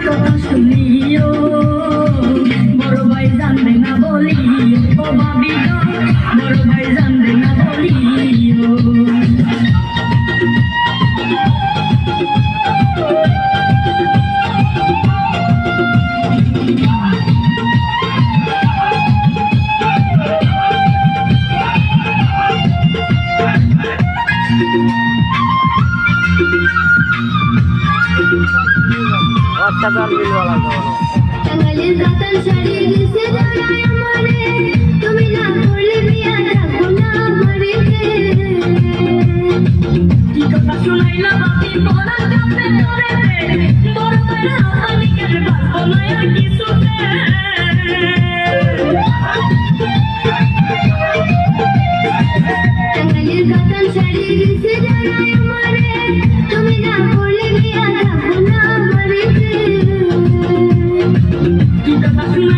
কথা শুনিও, বড় ভাই জানবে না বলি ও ভাবি বড় ভাই জানবে না বলিও Thank you. অত্যাচার মিলওয়ালা Thank you.